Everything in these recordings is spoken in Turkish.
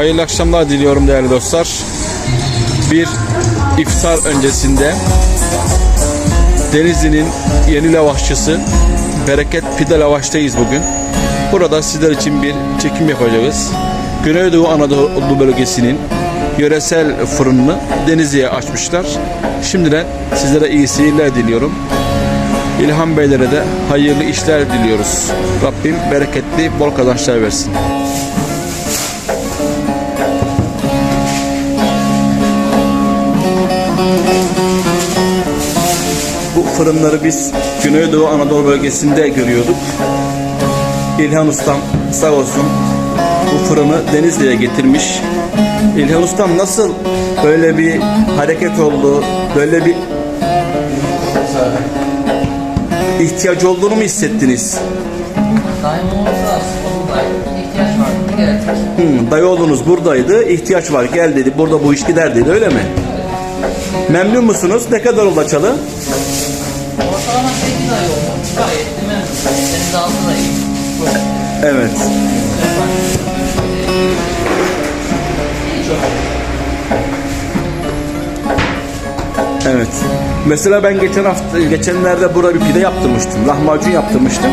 Hayırlı akşamlar diliyorum değerli dostlar. Bir iftar öncesinde Denizli'nin yeni lavaşçısı Bereket Pide Lavaş'tayız bugün. Burada sizler için bir çekim yapacağız. Güneydoğu Anadolu bölgesinin yöresel fırınını Denizli'ye açmışlar. Şimdiden sizlere iyi seyirler diliyorum. İlhan Beylere de hayırlı işler diliyoruz. Rabbim bereketli, bol kazançlar versin. Bu fırınları biz Güneydoğu Anadolu bölgesinde görüyorduk. İlhan Ustam sağ olsun bu fırını Denizli'ye getirmiş. İlhan Ustam nasıl böyle bir hareket oldu, böyle bir ihtiyaç olduğunu mu hissettiniz? Daim olsa aslında ihtiyaç vardı. Geldik. Hmm, dayı oğlunuz buradaydı, ihtiyaç var gel dedi, burada bu iş gider dedi öyle mi? Memnun musunuz? Ne kadar oldu açalı? Memnunum. Senin de 6 ay. Evet. Evet. Mesela ben geçen hafta, geçenlerde burada bir pide yaptırmıştım. Lahmacun yaptırmıştım.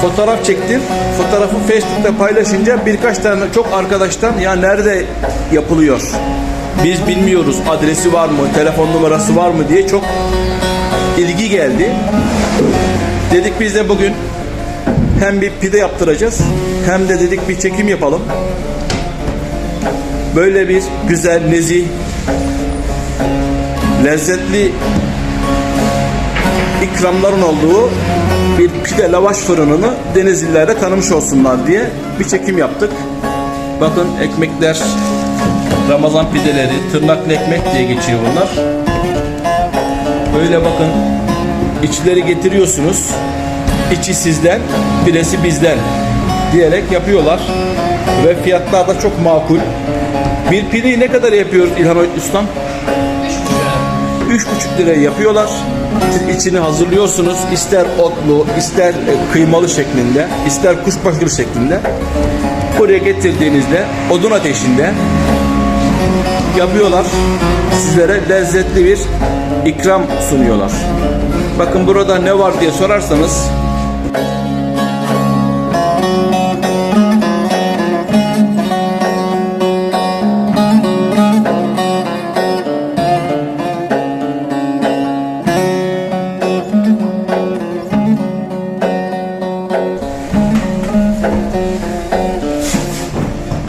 Fotoğraf çektim. Fotoğrafı Facebook'ta paylaşınca birkaç tane çok arkadaştan ya nerede yapılıyor? Biz bilmiyoruz adresi var mı, telefon numarası var mı diye çok ilgi geldi. Dedik biz de bugün hem bir pide yaptıracağız hem de dedik bir çekim yapalım. Böyle bir güzel, nezih, lezzetli ikramların olduğu bir pide lavaş fırınını Denizlilere tanımış olsunlar diye bir çekim yaptık. Bakın ekmekler Ramazan pideleri, tırnaklı ekmek diye geçiyor bunlar. Böyle bakın içleri getiriyorsunuz. İçi sizden, pidesi bizden diyerek yapıyorlar. Ve fiyatlar da çok makul. Bir pideyi ne kadar yapıyoruz İlhan Ustam? 3,5 liraya yapıyorlar. Siz içini hazırlıyorsunuz. İster otlu, ister e, kıymalı şeklinde, ister kuşbaşılı şeklinde. Buraya getirdiğinizde odun ateşinde yapıyorlar. Sizlere lezzetli bir ikram sunuyorlar. Bakın burada ne var diye sorarsanız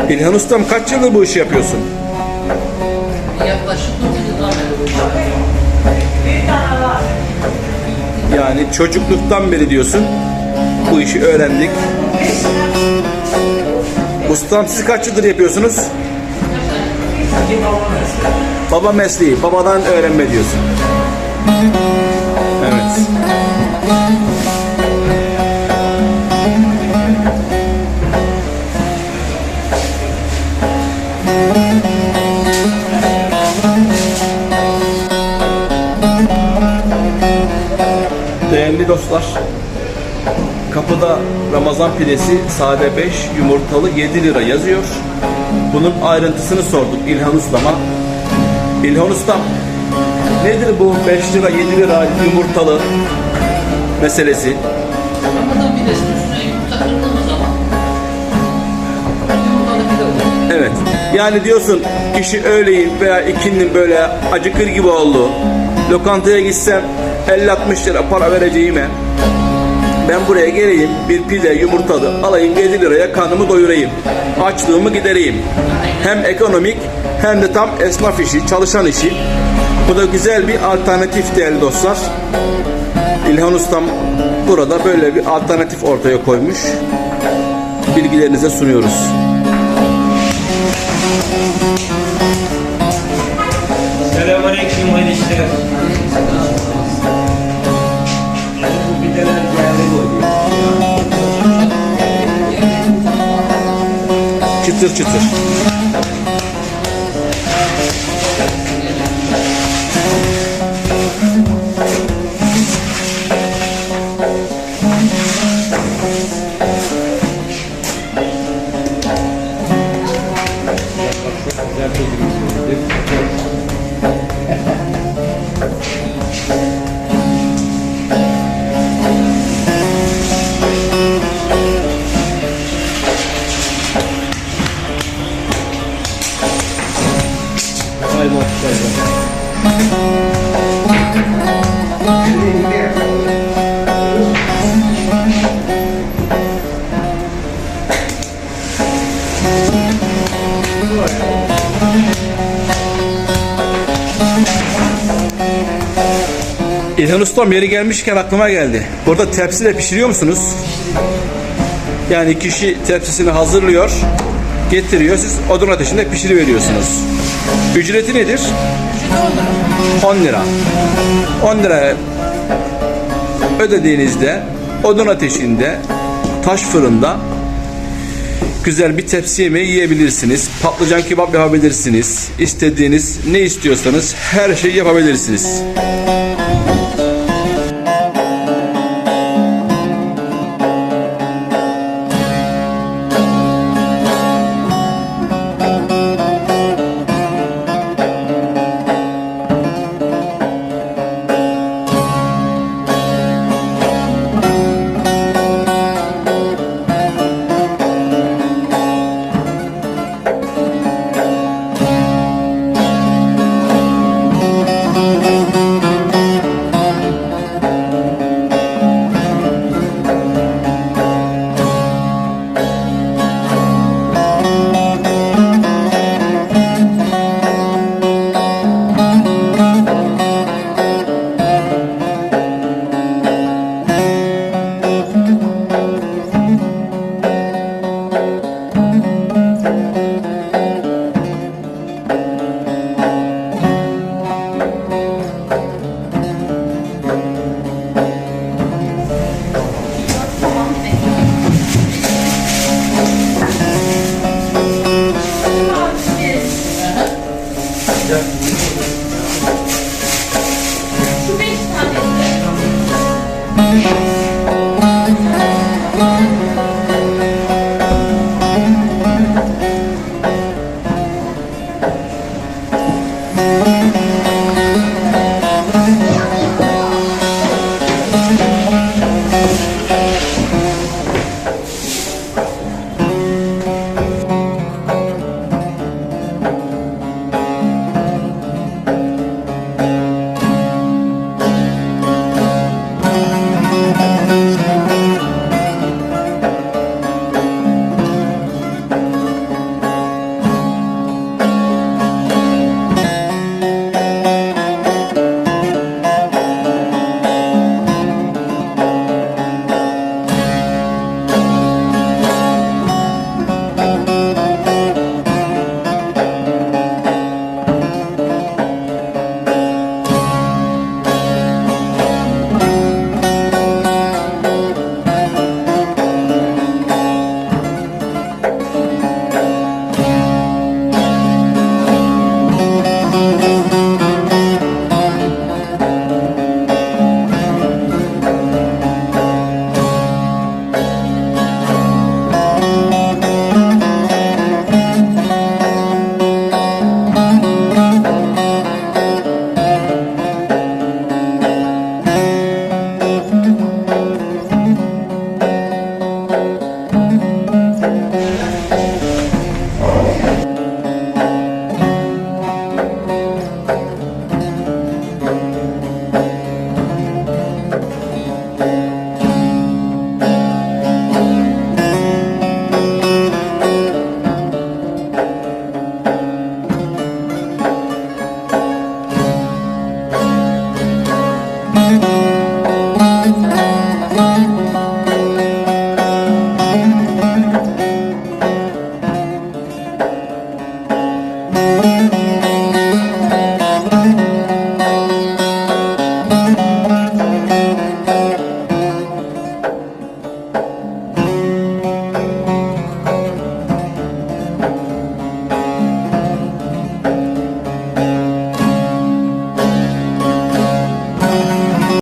İlhan Ustam kaç yıldır bu işi yapıyorsun? Yani çocukluktan beri diyorsun. Bu işi öğrendik. Ustam siz kaç yıldır yapıyorsunuz? Baba mesleği. Babadan öğrenme diyorsun. Evet. Dostlar, kapıda Ramazan pidesi sade 5, yumurtalı 7 lira yazıyor. Bunun ayrıntısını sorduk İlhan Usta'ma. İlhan Ustam, nedir bu 5 lira 7 lira yumurtalı meselesi? Ramazan pidesinin üstüne yumurta kırdığımız zaman yumurtalı pide olur. Evet. Yani diyorsun kişi öğleyin veya ikinin böyle acıkır gibi oldu. Lokantaya gitsem 50-60 lira para vereceğime ben buraya geleyim bir pide yumurtalı alayım 7 liraya karnımı doyurayım. Açlığımı gidereyim. Hem ekonomik hem de tam esnaf işi, çalışan işi. Bu da güzel bir alternatif değerli dostlar. İlhan Ustam burada böyle bir alternatif ortaya koymuş. Bilgilerinize sunuyoruz. Selamünaleyküm hayırlı işler. цир чи. İlhan Ustam yeri gelmişken aklıma geldi. Burada tepsiyle pişiriyor musunuz? Yani kişi tepsisini hazırlıyor, getiriyor. Siz odun ateşinde pişiriveriyorsunuz. Ücreti nedir? Ücreti 10 lira. 10 lira. 10 lira ödediğinizde odun ateşinde taş fırında güzel bir tepsi yemeği yiyebilirsiniz. Patlıcan kebap yapabilirsiniz. İstediğiniz ne istiyorsanız her şeyi yapabilirsiniz.